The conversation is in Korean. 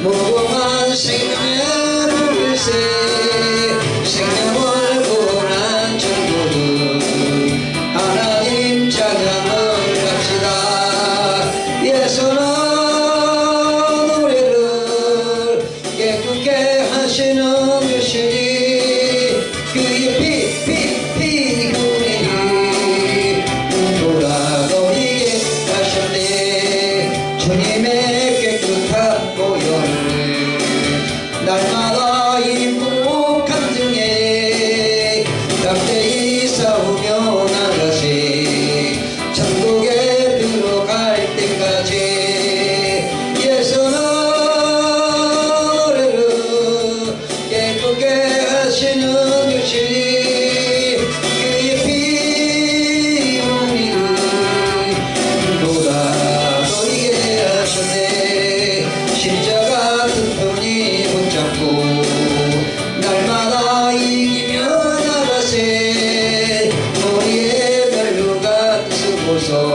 무궁한 생명을 세 생명을 구한 천국은 하나님 찬양을 갑시다. 깨끗게 하시는 것이니 그의 피 날마다 이 행복한 중에 양떼이 싸우며 So.